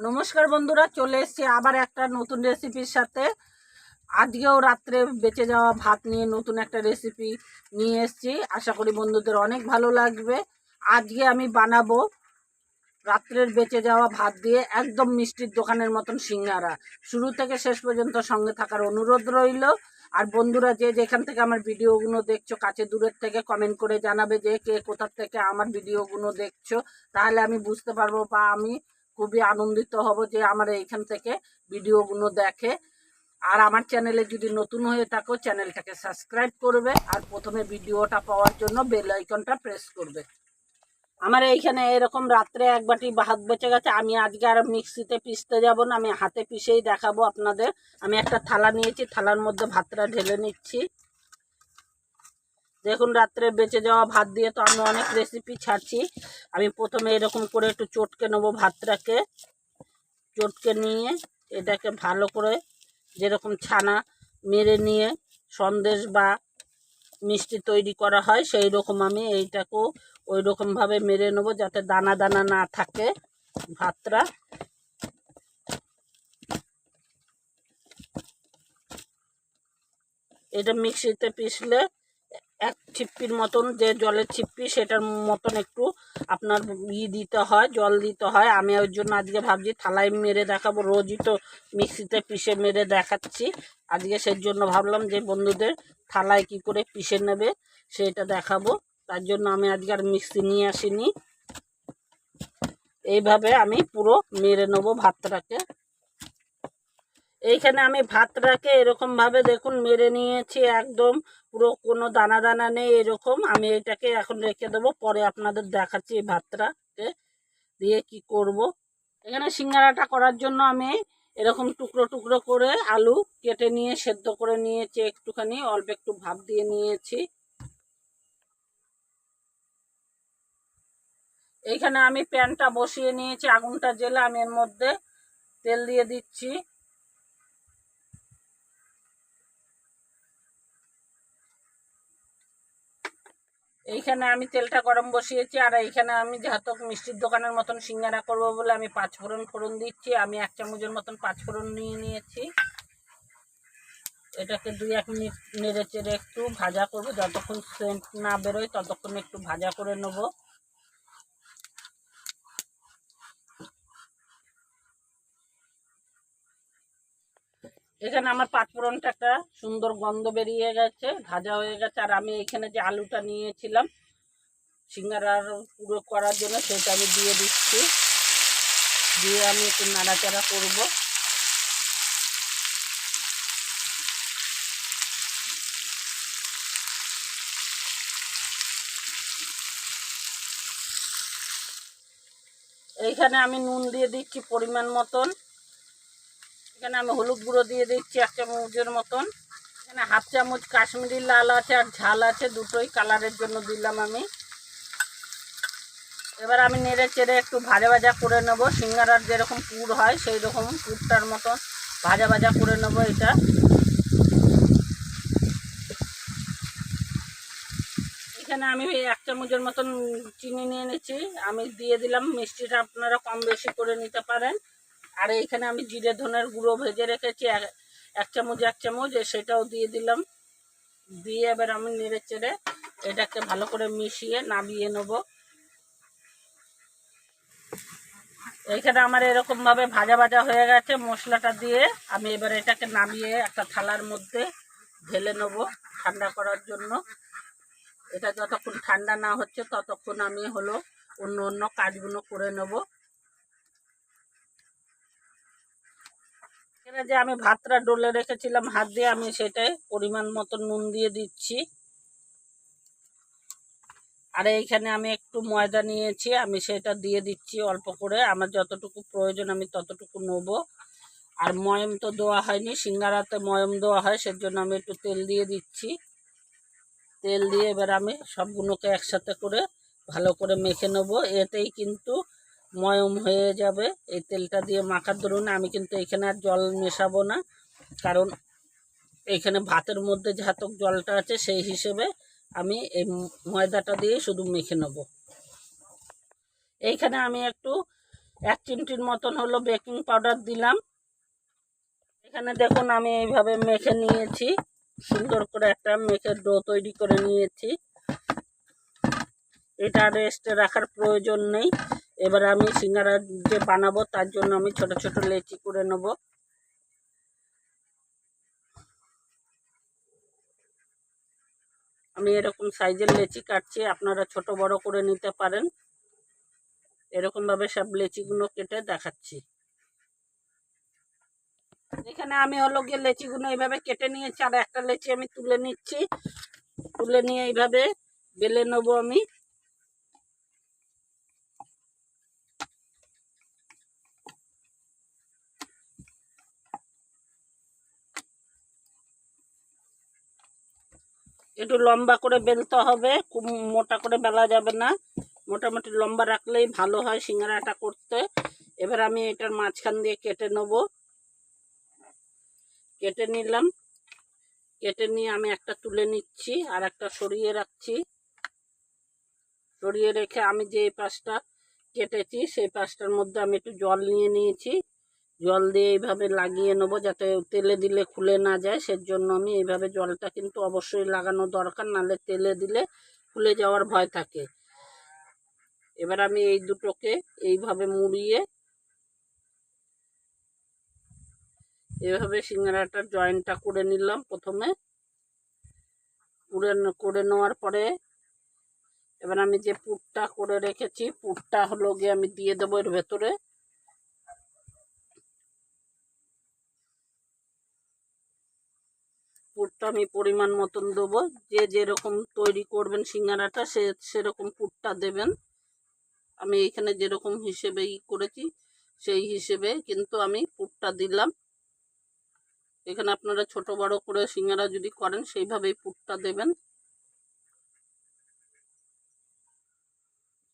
নমস্কার বন্ধুরা, চলে এসেছি আবার একটা নতুন রেসিপির সাথে। আজকেও রাত্রে বেঁচে যাওয়া ভাত নিয়ে নতুন একটা রেসিপি নিয়ে এসেছি। আশা করি বন্ধুদের অনেক ভালো লাগবে। আজকে আমি বানাবো রাত্রের বেঁচে যাওয়া ভাত দিয়ে একদম মিষ্টির দোকানের মতন সিঙ্গারা। শুরু থেকে শেষ পর্যন্ত সঙ্গে থাকার অনুরোধ রইল। আর বন্ধুরা, যে যেখান থেকে আমার ভিডিওগুলো দেখছ, কাছে দূরের থেকে কমেন্ট করে জানাবে যে কে কোথার থেকে আমার ভিডিওগুলো দেখছ, তাহলে আমি বুঝতে পারব বা আমি খুবই আনন্দিত হব যে আমার এইখান থেকে ভিডিওগুলো দেখে। আর আমার চ্যানেলে যদি নতুন হয়ে থাকো, চ্যানেলটাকে সাবস্ক্রাইব করবে আর প্রথমে ভিডিওটা পাওয়ার জন্য বেল আইকনটা প্রেস করবে। আমার এইখানে এরকম রাত্রে এক বাটি ভাত বেঁচে গেছে, আমি আজকে আর মিক্সিতে পিসতে যাব না, আমি হাতে পিষেই দেখাবো আপনাদের। আমি একটা থালা নিয়েছি, থালার মধ্যে ভাতটা ঢেলে নিচ্ছি। দেখুন, রাত্রে বেঁচে যাওয়া ভাত দিয়ে তো আমি অনেক রেসিপি ছাড়ছি। আমি প্রথমে এরকম করে একটু চটকে নেব ভাতটাকে। চটকে নিয়ে এটাকে ভালো করে যেরকম ছানা মেরে নিয়ে সন্দেশ বা মিষ্টি তৈরি করা হয় সেই রকম আমি এইটাকেও ওই রকমভাবে মেরে নেব যাতে দানা দানা না থাকে ভাতটা। এটা মিক্সিতে পিষলে এক ছিপ্পির মতন যে জলের ছিপ্পি, সেটার মতন একটু আপনার ই দিতে হয়, জল দিতে হয়। আমি ওই জন্য আজকে ভাবছি থালায় মেরে দেখাবো, রোজই তো মিক্সিতে পিষে মেরে দেখাচ্ছি। আজকে সেই জন্য ভাবলাম যে বন্ধুদের থালায় কি করে পিষে নেবে, সেটা দেখাবো। তার জন্য আমি আজকে আর মিক্সি নিয়ে আসিনি। এইভাবে আমি পুরো মেরে নেব ভাতটাকে। এইখানে আমি ভাতটাকে এরকমভাবে দেখুন, মেরে নিয়েছি একদম। পুরো কোনো দানা দানা নেই এরকম। আমি এটাকে এখন রেখে দেবো, পরে আপনাদের দেখাচ্ছি এই ভাতটাকে দিয়ে কি করব। এখানে সিঙ্গারাটা করার জন্য আমি এরকম টুকরো টুকরো করে আলু কেটে নিয়ে, সেদ্ধ করে নিয়েছি একটুখানি, অল্প একটু ভাপ দিয়ে নিয়েছি। এইখানে আমি প্যানটা বসিয়ে নিয়েছি, আগুনটা জেলে আমি এর মধ্যে তেল দিয়ে দিচ্ছি। এইখানে আমি তেলটা গরম বসিয়েছি, আর এইখানে আমি যেহেতু মিষ্টির দোকানের মতন সিঙ্গারা করব বলে আমি পাঁচ ফোড়ন ফোড়ন দিচ্ছি। আমি এক চামচের মতন পাঁচ ফোড়ন নিয়ে নিয়েছি। এটাকে দুই এক মিনিট নেড়ে চেড়ে একটু ভাজা করব। যতক্ষণ সেন্ট না বেরোয় ততক্ষণ একটু ভাজা করে নেব। এখানে আমার পাঁচফোড়নটা একটা সুন্দর গন্ধ বেরিয়ে গেছে, ভাজা হয়ে গেছে। আর আমি এখানে যে আলুটা নিয়েছিলাম, সিঙ্গারার পুরো করার জন্য সেটা আমি দিয়ে দিচ্ছি। দিয়ে আমি একটু নাড়াচাড়া করব। এইখানে আমি নুন দিয়ে দিচ্ছি পরিমাণ মতন। এখানে আমি হলুদ গুঁড়ো দিয়ে দিচ্ছি এক চামচের মতন। এখানে হাফ চামচ কাশ্মীরি লাল আছে আর ঝাল আছে, দুটোই কালারের জন্য দিলাম আমি। এবার আমি নেড়ে চেড়ে একটু ভাজা ভাজা করে নেব। সিঙ্গারার যেরকম পুর হয় সেই রকম পুরটার মতন ভাজা ভাজা করে নেব এটা। এখানে আমি এক চামচের মতন চিনি নিয়ে নিচ্ছি। আমি দিয়ে দিলাম, মিষ্টিটা আপনারা কম বেশি করে নিতে পারেন। আর এইখানে আমি জিরে ধনের গুঁড়ো ভেজে রেখেছি, এক- চামচ, এক চামচ সেটাও দিয়ে দিলাম। দিয়ে এবার আমি নেড়ে চেড়ে এটাকে ভালো করে মিশিয়ে নামিয়ে নেব। এইখানে আমার এরকমভাবে ভাজা ভাজা হয়ে গেছে মশলাটা দিয়ে। আমি এবার এটাকে নামিয়ে একটা থালার মধ্যে ঢেলে নেব ঠান্ডা করার জন্য। এটা যতক্ষণ ঠান্ডা না হচ্ছে ততক্ষণ আমি হলো অন্য অন্য কাজগুলো করে নেব। এখানে যে আমি ভাতটা ডলে রেখেছিলাম, হাত দিয়ে আমি সেটাই পরিমাণ মতো নুন দিয়ে দিচ্ছি। আর এইখানে আমি একটু ময়দা নিয়েছি, আমি সেটা দিয়ে দিচ্ছি অল্প করে। আমার যতটুকু প্রয়োজন আমি ততটুকু নেব। আর ময়ম তো দেওয়া হয়নি, সিঙ্গারাতে ময়ম দেওয়া হয়, সেজন্য আমি একটু তেল দিয়ে দিচ্ছি। তেল দিয়ে এবার আমি সবগুলোকে একসাথে করে ভালো করে মেখে নেব। এতেই কিন্তু ময়ম হয়ে যাবে। এই তেলটা দিয়ে মাখার ধরুন, আমি কিন্তু এখানে আর জল মেশাবো না। কারণ এখানে ভাতের মধ্যে যাতক জলটা আছে, সেই হিসেবে আমি এই ময়দাটা দিয়ে শুধু মেখে নেব। এইখানে আমি একটু এক চিমটির মতন হলো বেকিং পাউডার দিলাম। এখানে দেখুন, আমি এইভাবে মেখে নিয়েছি। সুন্দর করে একটা মেখে ডো তৈরি করে নিয়েছি। এটা রেস্টে রাখার প্রয়োজন নেই। এবার আমি সিঙ্গারা যে বানাবো, তার জন্য আমি ছোট ছোট লেচি করে নেব। আমি এরকম সাইজের লেচি কাটছি, আপনারা ছোট বড় করে নিতে পারেন। এরকমভাবে সব লেচিগুলো কেটে দেখাচ্ছি। এখানে আমি হলো গিয়ে লেচিগুলো এইভাবে কেটে নিয়েছি, আর একটা লেচি আমি তুলে নিচ্ছি। তুলে নিয়ে এইভাবে বেলে নেব আমি। একটু লম্বা করে বেলতে হবে, খুব মোটা করে বেলা যাবে না। মোটামুটি লম্বা রাখলেই ভালো হয় সিঙ্গারাটা করতে। এবার আমি এটার মাঝখান দিয়ে কেটে নেব। কেটে নিলাম। কেটে নিয়ে আমি একটা তুলে নিচ্ছি আর একটা সরিয়ে রাখছি। সরিয়ে রেখে আমি যে পাশটা কেটেছি, সেই পাশটার মধ্যে আমি একটু জল নিয়ে নিয়েছি। জল দিয়ে এইভাবে লাগিয়ে নেব যাতে তেলে দিলে খুলে না যায়। সেজন্য আমি এইভাবে জলটা কিন্তু অবশ্যই লাগানো দরকার, নাহলে তেলে দিলে খুলে যাওয়ার ভয় থাকে। এবার আমি এই দুটোকে এইভাবে মুড়িয়ে এভাবে সিঙ্গারাটার জয়েন্টটা করে নিলাম প্রথমে। করে করে নেওয়ার পরে এবার আমি যে পুরটা করে রেখেছি, পুরটা হলো গিয়ে আমি দিয়ে দেবো এর ভেতরে। পুরটা আমি পরিমাণ মতন দেবো। যে যেরকম তৈরি করবেন সিঙ্গারাটা, সে সেরকম পুরটা দেবেন। আমি এখানে যেরকম হিসেবে ই করেছি, সেই হিসেবে কিন্তু আমি পুরটা দিলাম। এখানে আপনারা ছোট বড় করে সিঙ্গারা যদি করেন, সেইভাবেই পুরটা দেবেন।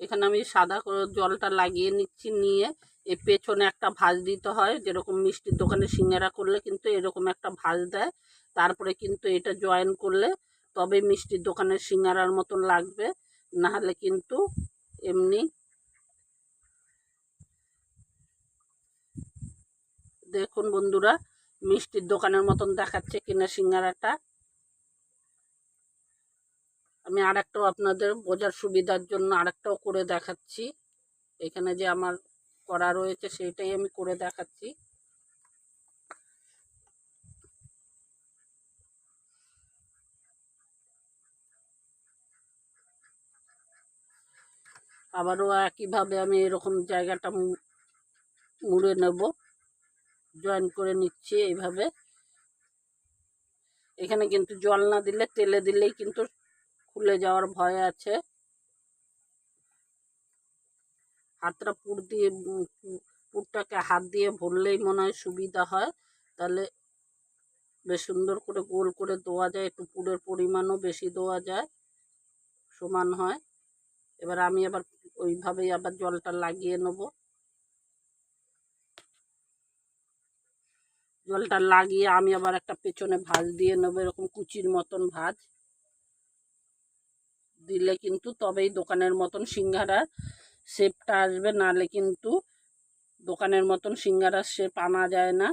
এখানে আমি সাদা জলটা লাগিয়ে নিচ্ছি, নিয়ে এ পেছনে একটা ভাজ দিতে হয়। যেরকম মিষ্টির দোকানে সিঙ্গারা করলে কিন্তু এরকম একটা ভাজ দেয়। তারপরে কিন্তু এটা জয়েন করলে তবে মিষ্টির দোকানের সিঙ্গারার মতন লাগবে। নাহলে কিন্তু এমনি দেখুন বন্ধুরা, মিষ্টির দোকানের মতন দেখাচ্ছে কিনা সিঙ্গারাটা। আমি আরেকটাও আপনাদের বোঝার সুবিধার জন্য আরেকটাও করে দেখাচ্ছি। এখানে যে আমার করা রয়েছে, সেইটাই আমি করে দেখাচ্ছি। আবারও একইভাবে আমি এরকম জায়গাটা মুড়ে নেব। জয়েন করে নিচ্ছি এইভাবে। এখানে কিন্তু জল না দিলে, তেলে দিলেই কিন্তু খুলে যাওয়ার ভয় আছে। হাতটা পুর দিয়ে, পুরটাকে হাত দিয়ে ভরলেই মনে হয় সুবিধা হয়। তাহলে বেশ সুন্দর করে গোল করে দেওয়া যায়। একটু পুরের পরিমাণও বেশি দেওয়া যায়। সমান হয়। এবার আমি আবার ওইভাবেই আবার জলটা লাগিয়ে নেব। জলটা লাগিয়ে আমি আবার একটা পেছনে ভাজ দিয়ে নেব, এরকম কুচির মতন ভাজ। দিলে কিন্তু তবেই দোকানের মতন সিঙ্গারার শেপটা আসবে, নালে কিন্তু দোকানের মতন সিঙ্গারার শেপ আনা যায় না।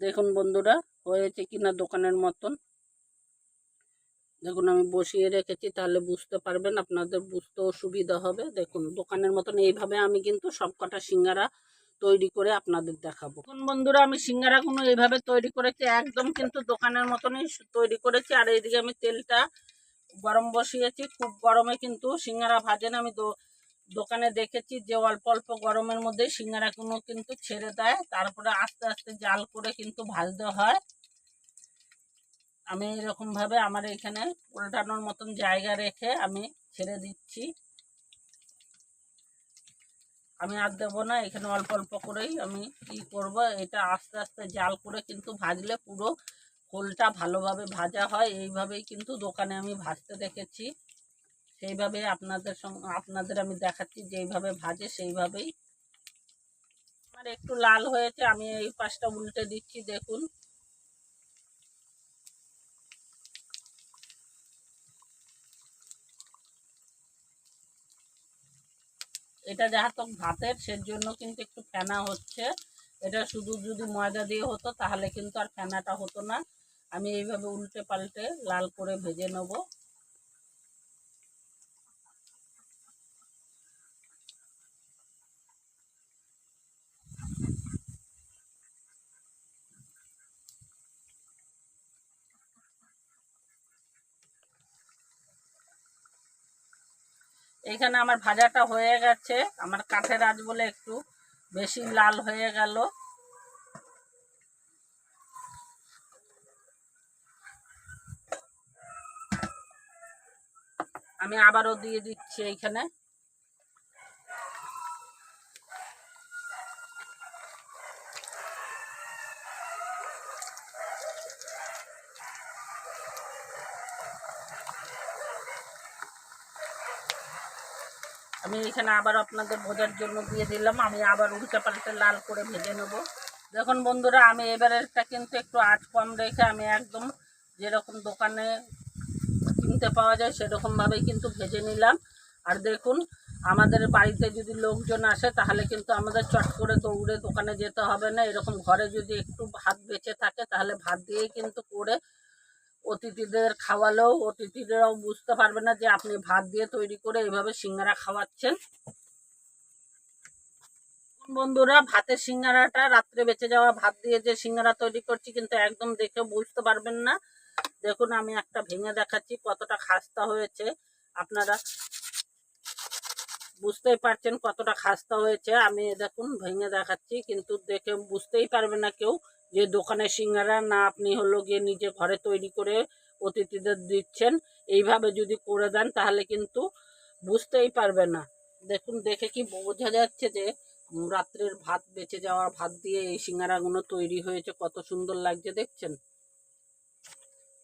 দেখুন বন্ধুরা, হয়েছে কিনা দোকানের মতন। দেখুন, আমি বসিয়ে রেখেছি, তাহলে বুঝতে পারবেন, আপনাদের বুঝতেও সুবিধা হবে। দেখুন, দোকানের মতন এইভাবে আমি কিন্তু সবকটা সিঙ্গারা তৈরি করে আপনাদের দেখাবো। কোন বন্ধুরা, আমি সিঙ্গারাগুলো এইভাবে তৈরি করেছি, একদম কিন্তু দোকানের মতনই তৈরি করেছি। আর এইদিকে আমি তেলটা গরম বসিয়েছি, খুব গরমে কিন্তু সিঙ্গারা ভাজেন। আমি দোকানে দেখেছি যে অল্প অল্প গরমের মধ্যে সিঙ্গারাগুলো কিন্তু ছেড়ে দেয়। তারপরে আস্তে আস্তে জাল করে কিন্তু ভাজতে হয়। আমি এরকমভাবে আমার এখানে উল্টানোর মতন জায়গা রেখে আমি ছেড়ে দিচ্ছি। আমি আর দেবো না, এখানে অল্প অল্প করেই আমি কি করব, এটা আস্তে আস্তে জাল করে কিন্তু ভাজলে পুরো খোলটা ভালোভাবে ভাজা হয়। এইভাবেই কিন্তু দোকানে আমি ভাজতে দেখেছি। সেইভাবে আপনাদের সঙ্গে আপনাদের আমি দেখাচ্ছি যেইভাবে ভাজে সেইভাবেই। আমার একটু লাল হয়েছে, আমি এই পাশটা উল্টে দিচ্ছি, দেখুন। এটা যেহেতু ভাতের সের জন্য কিন্তু একটু ফেনা হচ্ছে। এটা শুধু যদি ময়দা দিয়ে হতো, তাহলে কিন্তু আর ফেনাটা হতো না। আমি এইভাবে উল্টে পাল্টে লাল করে ভেজে নেব। এইখানে আমার ভাজাটা হয়ে গেছে। আমার কাঠের আজ বলে একটু বেশি লাল হয়ে গেল। আমি আবারও দিয়ে দিচ্ছি এইখানে। আমি এখানে আবার আপনাদের বোঝার জন্য দিয়ে দিলাম। আমি আবার উল্টে পাল্টে লাল করে ভেজে নেব। দেখুন বন্ধুরা, আমি এবারেরটা কিন্তু একটু আট কম রেখে আমি একদম যেরকম দোকানে কিনতে পাওয়া যায় সেরকমভাবেই কিন্তু ভেজে নিলাম। আর দেখুন, আমাদের বাড়িতে যদি লোকজন আসে, তাহলে কিন্তু আমাদের চট করে দৌড়ে দোকানে যেতে হবে না। এরকম ঘরে যদি একটু ভাত বেঁচে থাকে, তাহলে ভাত দিয়েই কিন্তু করে অতিথিদের খাওয়ালেও অতিথিদেরও বুঝতে পারবে না যে আপনি ভাত দিয়ে তৈরি করে এইভাবে সিঙ্গারা খাওয়াচ্ছেন। বন্ধুরা, ভাতের সিঙ্গারাটা রাত্রে বেঁচে যাওয়া ভাত দিয়ে যে সিঙ্গারা তৈরি করছি কিন্তু একদম দেখে বুঝতে পারবেন না। দেখুন, আমি একটা ভেঙে দেখাচ্ছি, কতটা খাস্তা হয়েছে। আপনারা বুঝতেই পারছেন কতটা খাস্তা হয়েছে। আমি দেখুন, ভেঙে দেখাচ্ছি, কিন্তু দেখে বুঝতেই পারবে না কেউ। যে দোকানে সিঙ্গারা না আপনি হলো গিয়ে নিজে ঘরে তৈরি করে অতিথিদের দিচ্ছেন, এইভাবে যদি করে দেন তাহলে কিন্তু বুঝতেই পারবে না। দেখুন, দেখে কি বোঝা যাচ্ছে যে রাত্রের ভাত বেঁচে যাওয়ার ভাত দিয়ে এই সিঙ্গারাগুলো তৈরি হয়েছে, কত সুন্দর লাগছে, দেখছেন?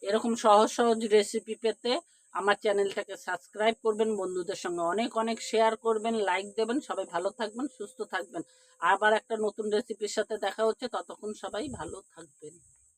এরকম সহজ সহজ রেসিপি পেতে আমার চ্যানেলটাকে সাবস্ক্রাইব করবেন, বন্ধুদের সঙ্গে অনেক অনেক শেয়ার করবেন, লাইক দেবেন, সবাই ভালো থাকবেন, সুস্থ থাকবেন। আবার একটা নতুন রেসিপির সাথে দেখা হচ্ছে, ততক্ষণ সবাই ভালো থাকবেন।